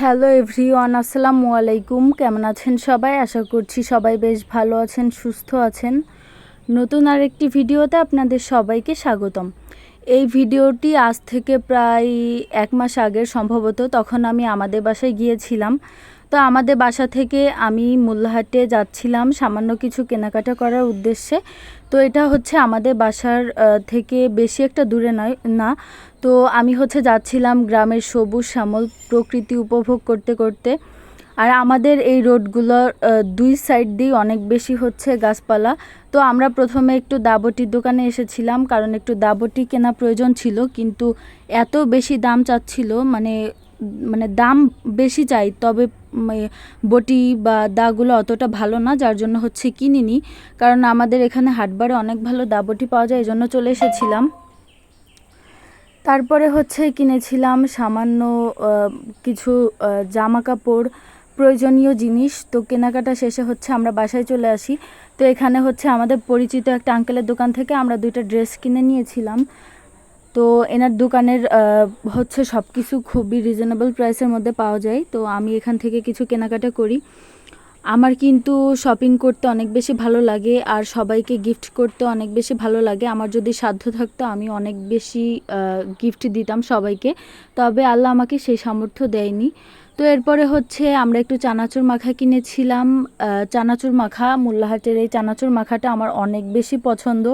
Hello everyone, আসসালামু আলাইকুম। কেমন আছেন সবাই? আশা করছি সবাই বেশ ভালো আছেন, সুস্থ আছেন। নতুন আরেকটি ভিডিওতে আপনাদের সবাইকে স্বাগতম। এই ভিডিওটি আজ থেকে প্রায় এক মাস আগের সম্ভবত তখন আমি আমাদের বাসায় গিয়েছিলাম। তো আমাদের বাসা থেকে আমি মোল্লাহাটে যাচ্ছিলাম সামান্য কিছু কেনাকাটা করার উদ্দেশ্যে। তো এটা হচ্ছে আমাদের বাসার থেকে বেশি একটা দূরে নয়, না। তো আমি হচ্ছে যাচ্ছিলাম গ্রামের সবুজ শ্যামল প্রকৃতি উপভোগ করতে করতে। আর আমাদের এই রোডগুলোর দুই সাইড দিয়ে অনেক বেশি হচ্ছে গাছপালা। তো আমরা প্রথমে একটু দাবটির দোকানে এসেছিলাম, কারণ একটু দাবটি কেনা প্রয়োজন ছিল, কিন্তু এত বেশি দাম চাচ্ছিল মানে মানে দাম বেশি চাই, তবে বটি বা দাগুলো অতটা ভালো না, যার জন্য হচ্ছে কিনিনি। কারণ আমাদের এখানে হাটবারে অনেক ভালো দা বটি পাওয়া যায় এই জন্য চলে এসেছিলাম। তারপরে হচ্ছে কিনেছিলাম সামান্য কিছু জামা কাপড় প্রয়োজনীয় জিনিস। তো কেনাকাটা শেষে হচ্ছে আমরা বাসায় চলে আসি। তো এখানে হচ্ছে আমাদের পরিচিত একটা আঙ্কেলের দোকান থেকে আমরা দুইটা ড্রেস কিনে নিয়েছিলাম। তো এনার দোকানের হচ্ছে সব কিছু খুবই রিজনেবল প্রাইসের মধ্যে পাওয়া যায়। তো আমি এখান থেকে কিছু কেনাকাটা করি। আমার কিন্তু শপিং করতে অনেক বেশি ভালো লাগে আর সবাইকে গিফট করতে অনেক বেশি ভালো লাগে। আমার যদি সাধ্য থাকতো আমি অনেক বেশি গিফট দিতাম সবাইকে। তবে আল্লাহ আমাকে সেই সামর্থ্য দেয়নি। তো এরপরে হচ্ছে আমরা একটু চানাচুর মাখা কিনেছিলাম। চানাচুর মাখা, মোল্লাহাটের এই চানাচুর মাখাটা আমার অনেক বেশি পছন্দ।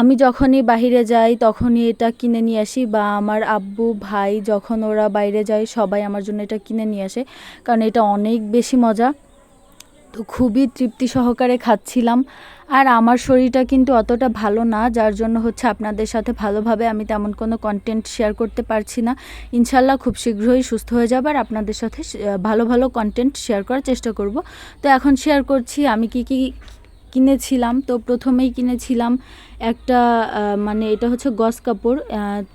আমি যখনই বাহিরে যাই তখনই এটা কিনে নিয়ে আসি বা আমার আব্বু, ভাই যখন ওরা বাইরে যায় সবাই আমার জন্য এটা কিনে নিয়ে আসে, কারণ এটা অনেক বেশি মজা। তো খুবই তৃপ্তি সহকারে খাচ্ছিলাম। আর আমার শরীরটা কিন্তু অতটা ভালো না, যার জন্য হচ্ছে আপনাদের সাথে ভালোভাবে আমি তেমন কোনো কন্টেন্ট শেয়ার করতে পারছি না। ইনশাল্লাহ খুব শীঘ্রই সুস্থ হয়ে যাবে আর আপনাদের সাথে ভালো ভালো কন্টেন্ট শেয়ার করার চেষ্টা করব। তো এখন শেয়ার করছি আমি কি কি কিনেছিলাম, তো প্রথমেই কিনেছিলাম একটা মানে এটা হচ্ছে গস কাপড়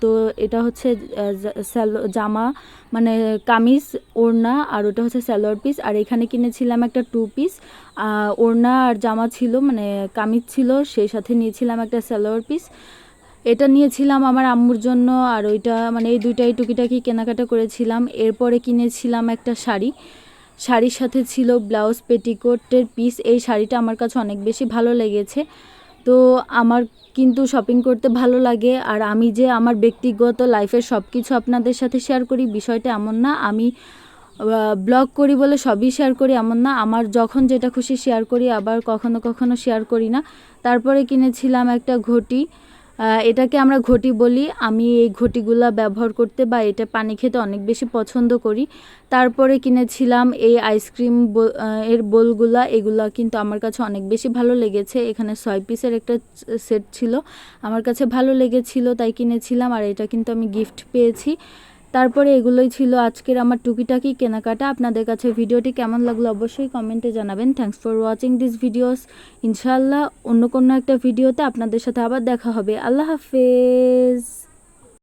তো এটা হচ্ছে স্যালো- জামা মানে কামিজ, ওড়না আর ওটা হচ্ছে সালোয়ার পিস। আর এখানে কিনেছিলাম একটা টু পিস ওড়না আর জামা ছিল মানে কামিজ ছিল, সেই সাথে নিয়েছিলাম একটা স্যালোয়ার পিস। এটা নিয়েছিলাম আমার আম্মুর জন্য, আর ওইটা মানে এই দুইটাই টুকিটাকি কেনাকাটা করেছিলাম। এরপরে কিনেছিলাম একটা শাড়ি শাড়ির সাথে ছিল ব্লাউজ, পেটিকোটের পিস এই শাড়িটা আমার কাছে অনেক বেশি ভালো লেগেছে। তো আমার কিন্তু শপিং করতে ভালো লাগে আর আমি যে আমার ব্যক্তিগত লাইফের সব কিছু আপনাদের সাথে শেয়ার করি, বিষয়টা এমন না। আমি ব্লগ করি বলে সবই শেয়ার করি, এমন না। আমার যখন যেটা খুশি শেয়ার করি, আবার কখনো কখনো শেয়ার করি না। তারপরে কিনেছিলাম একটা ঘটি। এটাকে আমরা ঘটি বলি। আমি এই ঘটিগুলা ব্যবহার করতে বা এটা পানি খেতে অনেক বেশি পছন্দ করি। তারপরে কিনেছিলাম এই আইসক্রিম এর বোলগুলা। এগুলা কিন্তু আমার কাছে অনেক বেশি ভালো লেগেছে। এখানে ছয় পিসের একটা সেট ছিল। আমার কাছে ভালো লেগেছিল, তাই কিনেছিলাম। আর এটা কিন্তু আমি গিফট পেয়েছি। তারপরে এগুলোই ছিল আজকের আমার টুকিটাকি কেনাকাটা। আপনাদের কাছে ভিডিওটি কেমন লাগল অবশ্যই কমেন্টে জানাবেন। Thanks for watching this videos ইনশাআল্লাহ অন্য কোনো একটা ভিডিওতে আপনাদের সাথে আবার দেখা হবে। আল্লাহ হাফেজ।